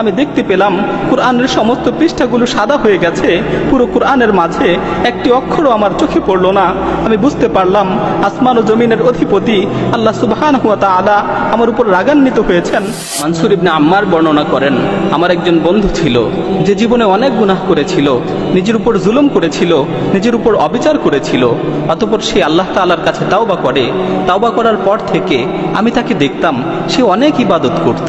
আমি দেখতে পেলাম কোরআনের সমস্ত পৃষ্ঠাগুলো সাদা হয়ে গেছে। পুরো কোরআনের মাঝে একটি অক্ষরও আমার চোখে পড়ল না। আমি বুঝতে পারলাম আসমান ও জমিনের অধিপতি আল্লাহ সুবহান হুয়া তাআলা আমার উপর রাগান্বিত হয়েছেন। মানসুর ইবনে আম্মার বর্ণনা করেন, আমার একজন বন্ধু ছিল, যে জীবনে অনেক গুনাহ করেছিল, নিজের উপর জুলুম করেছিল, নিজের উপর অবিচার করেছিল, অতপর সে আল্লাহ তাআলার কাছে তাওবা করে। তাওবা করার পর থেকে আমি তাকে দেখতাম, সে অনেক ইবাদত করত,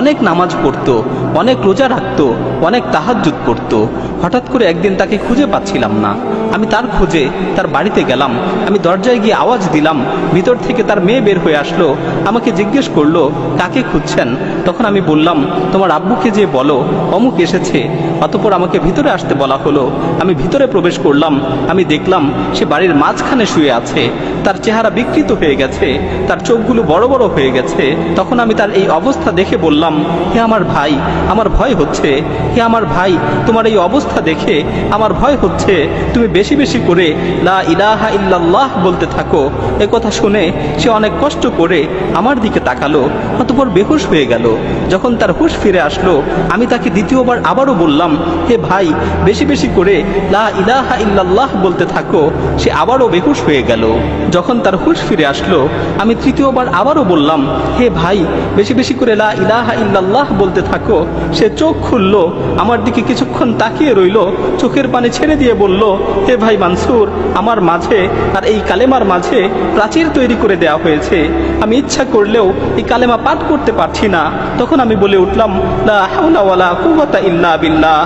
অনেক নামাজ পড়তো অনেক রোজা রাখতো, অনেক তাহাজ্জুদ করতো। হঠাৎ করে একদিন তাকে খুঁজে পাচ্ছিলাম না। আমি তার খোঁজে তার বাড়িতে গেলাম। আমি দরজায় গিয়ে আওয়াজ দিলাম, ভিতর থেকে তার মেয়ে বের হয়ে আসলো। আমাকে জিজ্ঞেস করল, কাকে খুঁজছেন? তখন আমি বললাম, তোমার আব্বুকে যে বলো, অমুক এসেছে। অতপর আমাকে ভিতরে আসতে বলা হলো। আমি ভিতরে প্রবেশ করলাম। আমি দেখলাম সে বাড়ির মাঝখানে শুয়ে আছে। তার চেহারা বিকৃত হয়ে গেছে। তার চোখগুলো বড় বড় হয়ে গেছে। তখন আমি তার এই অবস্থা দেখে বললাম, হে আমার ভাই আমার ভয় হচ্ছে। হে আমার ভাই, তোমার এই অবস্থা দেখে আমার ভয় হচ্ছে। তুমি বেশি বেশি করে লা ইলাহা ইল্লাল্লাহ বলতে থাকো। এ কথা শুনে সে অনেক কষ্ট করে আমার দিকে তাকালো, অতপর বেহুশ হয়ে গেল। যখন তার হুশ ফিরে আসলো, আমি তাকে দ্বিতীয়বার আবারও বললাম, হে ভাই, বেশি বেশি করে লা ইলাহা ইল্লাল্লাহ বলতে থাকো। সে আবারও বেহুশ হয়ে গেল। যখন তার হুশ ফিরে আসলো, আমি তৃতীয়বার আবারও বললাম, হে ভাই, বেশি বেশি করে লা ইলাহা ইল্লাল্লাহ বলতে থাকো। সে চোখ খুললো, আমার দিকে কিছুক্ষণ তাকিয়ে রইল, চোখের পানি ছেড়ে দিয়ে বলল, হে ভাই মানসুর, আমার মাঝে আর এই কালেমার মাঝে প্রাচীর তৈরি করে দেওয়া হয়েছে। আমি ইচ্ছা করলেও এই কালেমা পাঠ করতে পারছি না। তখন আমি বলে উঠলাম ইল্লা বিল্লাহ।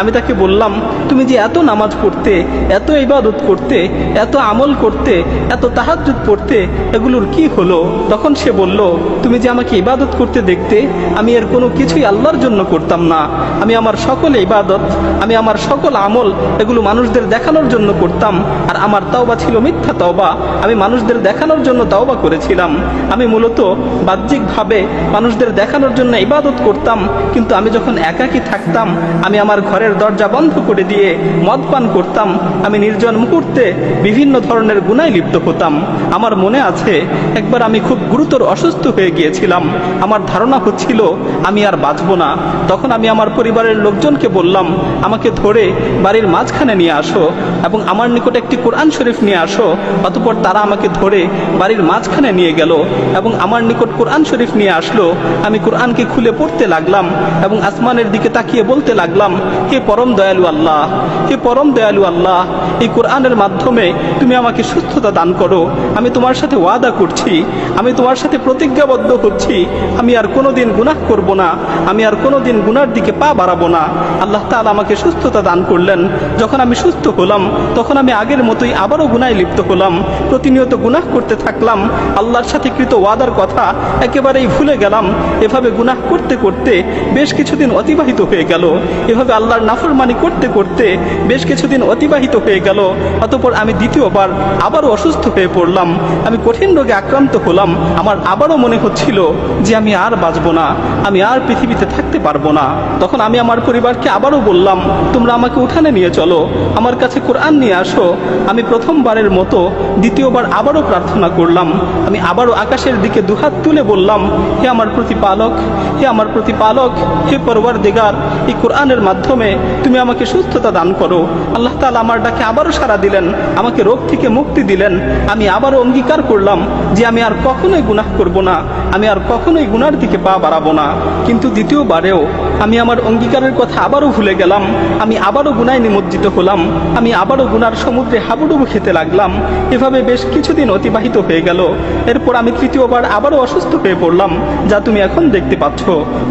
আমি তাকে বললাম, তুমি যে এত নামাজ পড়তে, এত ইবাদত করতে, এত আমল করতে, এত তাহাজ্জুদ পড়তে, এগুলোর কি হলো? তখন সে বলল, তুমি যে আমাকে ইবাদত করতে দেখতে, আমি এর কোনো কিছুই আল্লাহর জন্য করতাম না। আমি আমার সকল ইবাদত, আমি আমার সকল আমল এগুলো মানুষদের দেখানোর জন্য করতাম। আর আমার তাওবা ছিল মিথ্যা তাওবা। আমি মানুষদের দেখানোর জন্য তাওবা করেছিলাম। আমি মূলত বাহ্যিকভাবে মানুষদের দেখানোর জন্য ইবাদত করতাম। কিন্তু আমি যখন একাকী থাকতাম, আমি আমার ঘরের দরজা বন্ধ করে দিয়ে মদ পান করতাম। আমি নির্জন মুহূর্তে বিভিন্ন ধরনের গুণায় লিপ্ত হতাম। আমার মনে আছে, একবার আমি খুব গুরুতর অসুস্থ হয়ে গিয়েছিলাম। আমার ধারণা হচ্ছিল, আমি আর বাঁচব না। তখন আমি আমার পরিবারের লোকজনকে বললাম, আমাকে ধরে বাড়ির মাঝখানে নিয়ে আসো এবং আমার নিকট একটি কোরআন শরীফ নিয়ে আসো। অতপর তারা আমাকে ধরে বাড়ির মাঝখানে নিয়ে গেল এবং আমার নিকট কোরআন শরীফ নিয়ে আসলো। আমি কোরআনকে খুলে পড়তে লাগলাম এবং আসমানের দিকে তাকিয়ে বলতে লাগলাম, হে পরম দয়ালু আল্লাহ, হে পরম দয়ালু আল্লাহ, এই কোরআনের মাধ্যমে তুমি আমাকে সুস্থতা দান করো। আমি তোমার সাথে ওয়াদা করছি, আমি তোমার সাথে প্রতিজ্ঞাবদ্ধ হচ্ছি। আমি আর কোনোদিন গুনাহ করব না। আমি আর কোনোদিন গুনার দিকে পা বাড়াবো না। আল্লাহ তাআলা আমাকে সুস্থতা দান করলেন। যখন আমি সুস্থ হলাম, তখন আমি আগের মতোই আবারও গুনায় লিপ্ত হলাম। প্রতিনিয়ত গুনাহ করতে থাকলাম। আল্লাহর সাথে কৃত ওয়াদার কথা একেবারেই ভুলে গেলাম। এভাবে গুনাহ করতে করতে বেশ কিছুদিন অতিবাহিত হয়ে গেল। এভাবে আল্লাহর নাফরমানি করতে করতে বেশ কিছুদিন অতিবাহিত হয়ে গেল। অতপর আমি দ্বিতীয়বার আবারও অসুস্থ হয়ে পড়লাম। আমি কঠিন রোগে আক্রান্ত হলাম। আমার আবারও মনে হচ্ছিল যে আমি আর বাঁচবো না। আমি আর পৃথিবীতে থাকতে পারব না। তখন আমি আমার পরিবারকে আবারও বললাম, তোমরা আমাকে উঠানে নিয়ে চলো, আমার কাছে কোরআন নিয়ে আসো। আমি প্রথমবারের মতো দ্বিতীয়বার আবারও প্রার্থনা করলাম। আমি আবারও আকাশের দিকে দুহাত তুলে বললাম, হে আমার প্রতিপালক, হে আমার প্রতিপালক, হে পরবার দিগার এই কোরআনের মাধ্যমে তুমি আমাকে সুস্থতা দান করো। আল্লাহ তালা আমার ডাকে আবারও সাড়া দিলেন, আমাকে রোগ থেকে মুক্তি দিলেন। আমি আবারও অঙ্গীকার করলাম যে আমি আর কখনোই গুনাহ করব না, আমি আর কখনোই গুনার দিকে পা বাড়াবো না। কিন্তু দ্বিতীয়বারেও আমি আমার অঙ্গীকারের কথা আবারও ভুলে গেলাম, আমি আবারও গুনায় নিমজ্জিত হলাম, আমি আবারও গুনার সমুদ্রে হাবুডুবু খেতে লাগলাম, এভাবে বেশ কিছুদিন অতিবাহিত হয়ে গেল। এরপর আমি তৃতীয়বার আবারও অসুস্থ হয়ে পড়লাম, যা তুমি এখন দেখতে পাচ্ছ।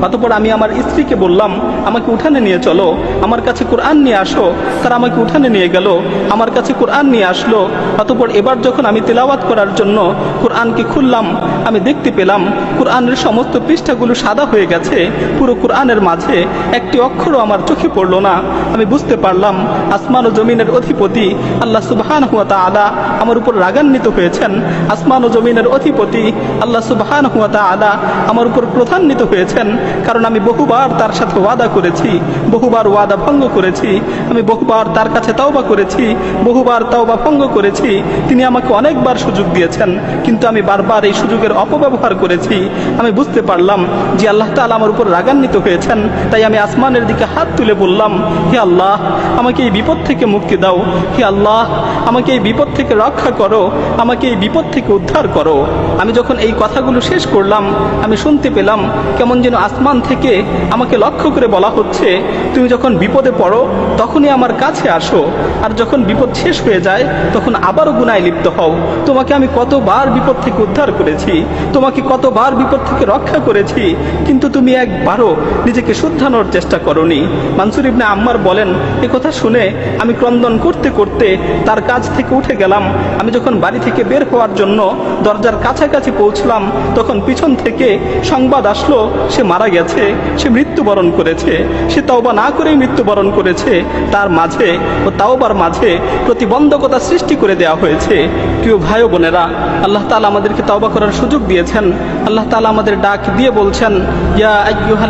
অতপর আমি আমার স্ত্রীকে বললাম, আমাকে উঠানে নিয়ে চলো, আমার কাছে কোরআন নিয়ে আসো। তারা আমাকে উঠানে নিয়ে গেল, আমার কাছে কোরআন নিয়ে আসলো। অতপর এবার যখন আমি তেলাওয়াত করার জন্য কোরআনকে খুললাম, আমি দেখতে পেলাম, কোরআনের সমস্ত পৃষ্ঠাগুলো সাদা হয়ে গেছে, পুরো কোরআনের মাঝে একটি অক্ষরও আমার চোখে পড়ল না। আমি বুঝতে পারলাম আসমান ও জমিনের অধিপতি আল্লাহ সুবহান হুয়া তাআলা আমার উপর রাগান্বিত হয়েছেন। আসমান ও জমিনের অধিপতি আল্লাহ সুবহান হুয়া তাআলা আমার উপর প্রধান্বিত হয়েছেন। কারণ আমি বহুবার তার সাথে ওয়াদা করেছি, বহুবার ওয়াদা ভঙ্গ করেছি, আমি বহুবার তার কাছে তাওবা করেছি, বহুবার তাওবা ভঙ্গ করেছি, তিনি আমাকে অনেকবার সুযোগ দিয়েছেন, কিন্তু আমি বারবার এই সুযোগের অপব্যবহার করেছি। আমি বুঝতে পারলাম যে আল্লাহ তাআলা আমার উপর রাগান্বিত হয়েছেন। তাই আমি আসমানের দিকে হাত তুলে বললাম, হে আল্লাহ, আমাকে এই বিপদ থেকে মুক্তি দাও। হে আল্লাহ, আমাকে এই বিপদ থেকে রক্ষা করো। আমাকে এই বিপদ থেকে উদ্ধার করো। আমি যখন এই কথাগুলো শেষ করলাম, আমি শুনতে পেলাম কেমন যেন আসমান থেকে আমাকে লক্ষ্য করে বলা হচ্ছে, তুমি যখন বিপদে পড়ো, তখনই আমার কাছে আসো। আর যখন বিপদ শেষ হয়ে যায়, তখন আবারও গুনায় লিপ্ত হও। তোমাকে আমি কতবার বিপদ থেকে উদ্ধার করেছি, তোমাকে কতবার বিপদ থেকে রক্ষা করেছি, কিন্তু তুমি একবারও নিজেকে শুদ্ধানোর চেষ্টা করনি। মানসুর ইবনে আম্মার বলেন, এ কথা শুনে আমি ক্রন্দন করতে করতে তার কাছ থেকে উঠে গেলাম। আমি যখন বাড়ি থেকে বের হওয়ার জন্য দরজার কাছাকাছি পৌঁছলাম, তখন পিছন থেকে সংবাদ আসলো, সে মারা গেছে, সে মৃত্যুবরণ করেছে। সে তাওবা না করেই মৃত্যুবরণ করেছে। তার মাঝে ও তাওবার মাঝে প্রতিবন্ধকতা সৃষ্টি করে দেওয়া হয়েছে। প্রিয় ভাই বোনেরা, আল্লাহ তালা আমাদেরকে তাওবা করার সুযোগ দিয়েছেন। আল্লাহ তালা আমাদের ডাক দিয়ে বলছেন, ইয়া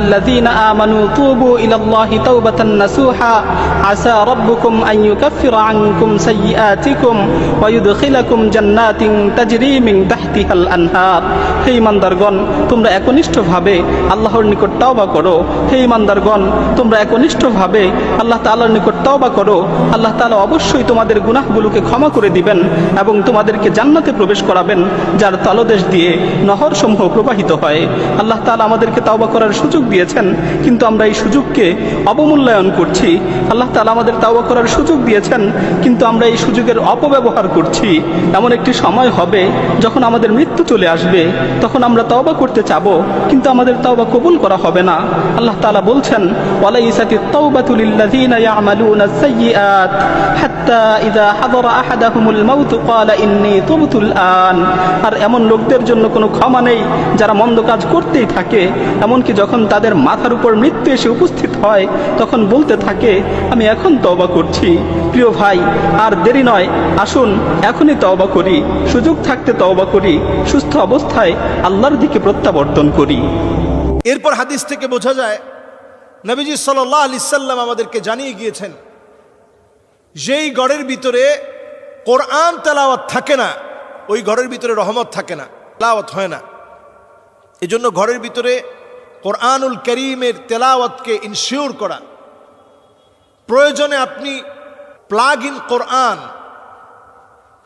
আইয়ুহাল্লাযীনা আমানু তুবু ইলাল্লাহি তাওবাতান নাসুহা। আসা রাব্বুকুম আন ইউকাফফিরা আনকুম সাইয়্যাতিকুম ওয়া ইউদখিলাকুম জান্নাতিন তাজরি মিন তাহতিহাল আনহার। হে ইমানদারগণ তোমরা একনিষ্ঠভাবে আল্লাহর নিকট তাওবা করো। হে ইমানদারগণ তোমরা একনিষ্ঠভাবে আল্লাহ তাআলার নিকট তাওবা করো। আল্লাহ তাআলা অবশ্যই তোমাদের গুনাহগুলোকে ক্ষমা করে দিবেন এবং তোমাদেরকে জান্নাতে প্রবেশ করাবেন, যার তলদেশ দিয়ে নহর সমূহ প্রবাহিত হয়। আল্লাহ তাআলা আমাদেরকে তাওবা করার সুযোগ দিয়েছেন, কিন্তু আমরা এই সুযোগকে অবমূল্যায়ন করছি। আল্লাহ তাআলা আমাদের তাওবা করার সুযোগ দিয়েছেন, কিন্তু আমরা এই সুযোগের অপব্যবহার করছি। এমন একটি সময় হবে যখন আমাদের মৃত্যু চলে আসবে, তখন আমরা তওবা করতে চাব কিন্তু আমাদের তওবা কবুল করা হবে না। আল্লাহ তাআলা বলছেন আর এমন লোকদের জন্য কোনো ক্ষমা নেই, যারা মন্দ কাজ করতেই থাকে। এমনকি যখন তাদের মাথার উপর মৃত্যু এসে উপস্থিত হয়, তখন বলতে থাকে, আমি এখন তওবা করছি। প্রিয় ভাই, আর দেরি নয়। আসুন, এখনই তওবা করি। সুযোগ থাকতে তওবা করি। সুস্থ অবস্থায় আল্লাহর দিকে প্রত্যাবর্তন করি। এরপর হাদিস থেকে বোঝা যায়, নবীজি সাল্লাহ আলি সাল্লাম আমাদেরকে জানিয়ে গিয়েছেন, যেই গড়ের ভিতরে কোরআন তেলাওয়াত থাকে না, ওই ঘরের ভিতরে রহমত থাকে না, তেলাওয়াত হয় না। এজন্য ঘরের ভিতরে কোরআনুল করিমের তেলাওয়াতকে ইনশিওর করা। প্রয়োজনে আপনি প্লাগ ইন কোরআন,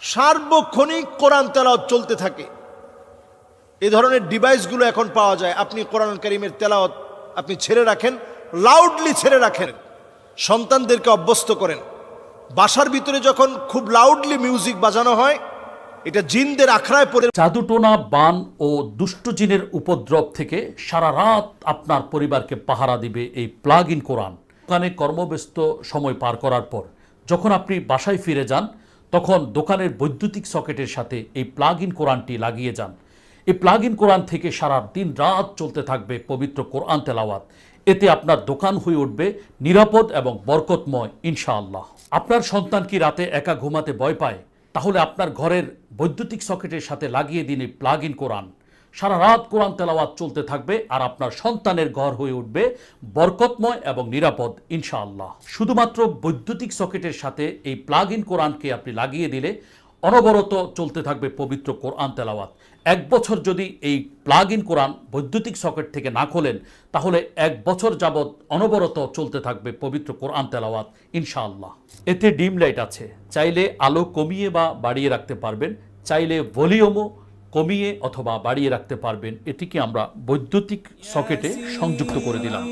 সার্বক্ষণিক কোরআন তেলাওয়াত চলতে থাকে। এ ধরনের ডিভাইসগুলো এখন পাওয়া যায়। আপনি কোরআন করিমের তেলাওয়াত আপনি ছেড়ে রাখেন লাউডলি ছেড়ে রাখেন, সন্তানদেরকে অভ্যস্ত করেন। বাসার ভিতরে যখন খুব লাউডলি মিউজিক বাজানো হয় এটা জিনদের আখড়ায় পড়ে জাদুটোনা বান ও দুষ্ট জিনের উপদ্রব থেকে সারা রাত আপনার পরিবারকে পাহারা দিবে এই প্লাগ ইন কোরআন। দোকানে কর্মব্যস্ত সময় পার করার পর যখন আপনি বাসায় ফিরে যান, তখন দোকানের বৈদ্যুতিক সকেটের সাথে এই প্লাগ ইন কোরআনটি লাগিয়ে যান। এই প্লাগ ইন কোরআন থেকে সারা দিন রাত চলতে থাকবে পবিত্র কোরআন তেলাওয়াত। এতে আপনার দোকান হয়ে উঠবে নিরাপদ এবং বরকতময়, ইনশাআল্লাহ। আপনার সন্তান কি রাতে একা ঘুমাতে ভয় পায়? তাহলে আপনার ঘরের বৈদ্যুতিক সকেটের সাথে লাগিয়ে দিন এই প্লাগ ইন কোরআন। সারা রাত কোরআন তেলাওয়াত চলতে থাকবে আর আপনার সন্তানের ঘর হয়ে উঠবে বরকতময় এবং নিরাপদ, ইনশাআল্লাহ। শুধুমাত্র বৈদ্যুতিক সকেটের সাথে এই প্লাগ ইন কোরআনকে আপনি লাগিয়ে দিলে অনবরত চলতে থাকবে পবিত্র কোরআন তেলাওয়াত। এক বছর যদি এই প্লাগ ইন কোরআন বৈদ্যুতিক সকেট থেকে না খোলেন, তাহলে এক বছর যাবৎ অনবরত চলতে থাকবে পবিত্র কোরআন তেলাওয়াত, ইনশাআল্লাহ। এতে ডিম লাইট আছে। চাইলে আলো কমিয়ে বা বাড়িয়ে রাখতে পারবেন, চাইলে ভলিউমও কমিয়ে অথবা বাড়িয়ে রাখতে পারবেন। এটিকে আমরা বৈদ্যুতিক সকেটে সংযুক্ত করে দিলাম।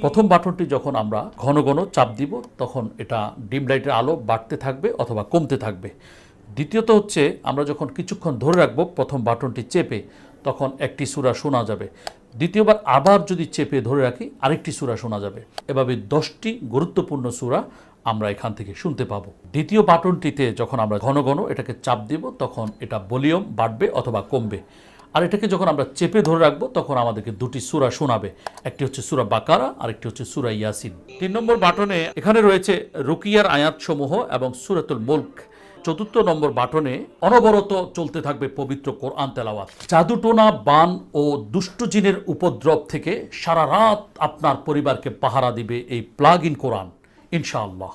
প্রথম বাটনটি যখন আমরা ঘন ঘন চাপ দিব, তখন এটা ডিম লাইটের আলো বাড়তে থাকবে অথবা কমতে থাকবে। দ্বিতীয়ত হচ্ছে, আমরা যখন কিছুক্ষণ ধরে রাখব প্রথম বাটনটি চেপে, তখন একটি সুরা শোনা যাবে। দ্বিতীয়বার আবার যদি চেপে ধরে রাখি, আরেকটি সুরা শোনা যাবে। এভাবে দশটি গুরুত্বপূর্ণ সুরা আমরা এখান থেকে শুনতে পাবো। দ্বিতীয় বাটনটিতে যখন আমরা ঘন ঘন এটাকে চাপ দিব, তখন এটা ভলিউম বাড়বে অথবা কমবে। আর এটাকে যখন আমরা চেপে ধরে রাখব, তখন আমাদেরকে দুটি সুরা শোনাবে। একটি হচ্ছে সুরা বাকারা আর একটি হচ্ছে সুরা ইয়াসিন। তিন নম্বর বাটনে এখানে রয়েছে রুকিয়ার আয়াতসমূহ এবং সুরাতুল মুল্ক। চতুর্থ নম্বর বাটনে অনবরত চলতে থাকবে পবিত্র কোরআন তেলাওয়াত। জাদুটোনা, বান ও দুষ্ট জিনের উপদ্রব থেকে সারা রাত আপনার পরিবারকে পাহারা দিবে এই প্লাগ ইন কোরআন, ইনশাআল্লাহ।